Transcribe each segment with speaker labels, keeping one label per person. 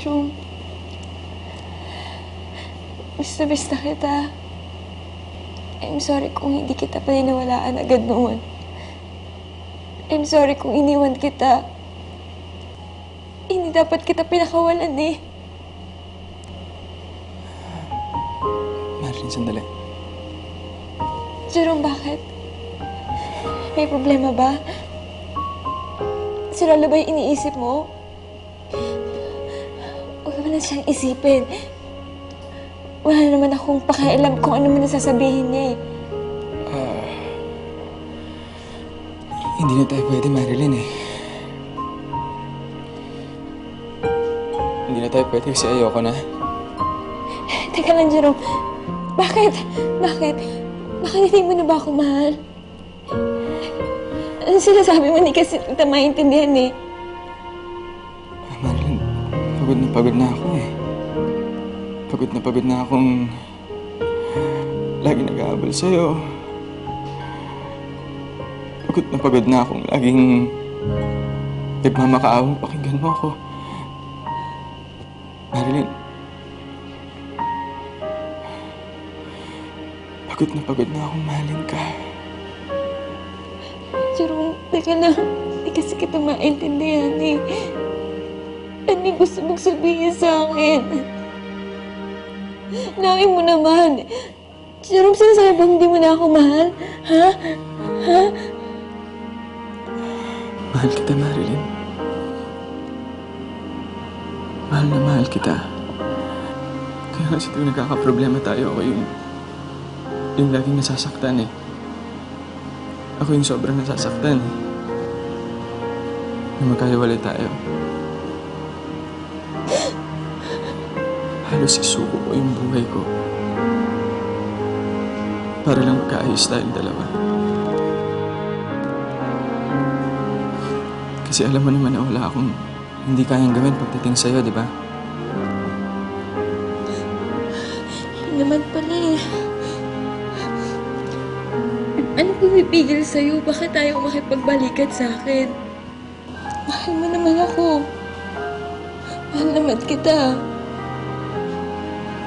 Speaker 1: Jerome, gusto basta kita. I'm sorry kung hindi kita paniniwalaan agad noon. I'm sorry kung iniwan kita. Hindi dapat kita pinakawalan eh.
Speaker 2: Marilyn, sandali.
Speaker 1: Jerome, bakit? May problema ba? Si Lola ba yung iniisip mo? Mo na siyang isipin. Wala naman akong pakialam kung ano man ang sasabihin niya eh.
Speaker 2: Hindi na tayo pwede, Marilyn eh. Hindi na tayo pwede kasi ayoko na.
Speaker 1: Teka lang, Jerome. Bakit? Bakit? Bakit hindi mo na ba ako mahal? Ano sinasabi mo? Hindi kasi kita maintindihan eh.
Speaker 2: Pagod na pagod na ako eh. Pagod na pagod na akong lagi nag-aabal sa'yo. Pagod na pagod na akong laging nagmamakaawang pakinggan mo ako. Marilyn, pagod na pagod na akong mahalin ka.
Speaker 1: Jerome, teka lang. Hindi kasi kita maintindihan eh. Ano yung gusto mong sabihin sa akin? Nawin mo naman. Jerome, sinasabi bang hindi mo na ako mahal? Ha? Ha?
Speaker 2: Mahal kita, Marilyn. Mahal na mahal kita. Kaya nga sa tuwing nagkakaproblema tayo, ako yung... yung laging nasasaktan eh. Ako yung sobrang nasasaktan eh. Na magkahiwalay tayo. Halos isuko ko yung buhay ko. Para lang magkaayos tayong dalawa. Kasi alam mo naman na wala akong hindi kayang gawin pagdating sa'yo, di ba?
Speaker 1: Yun naman pala eh. Ano pumipigil sa'yo? Bakit tayo makipagbalikan sa akin? Mahal mo naman ako. Mahal naman kita.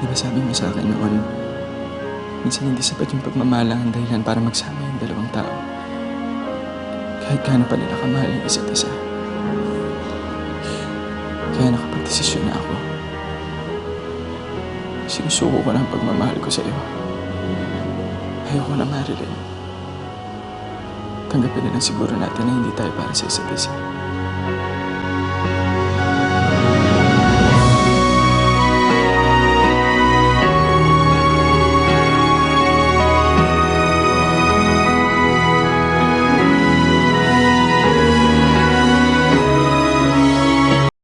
Speaker 2: Di ba sabi mo sa akin noon, minsan hindi sapat yung pagmamahal ang dahilan para magsama yung dalawang tao. Kahit gaano pa nila kamahal yung isa't isa. Kaya nakapagdesisyon na ako. Sinusuko ko na ang pagmamahal ko sa iyo. Ayoko na, Marilyn. Tanggapin na lang siguro natin na hindi tayo para sa isa't isa.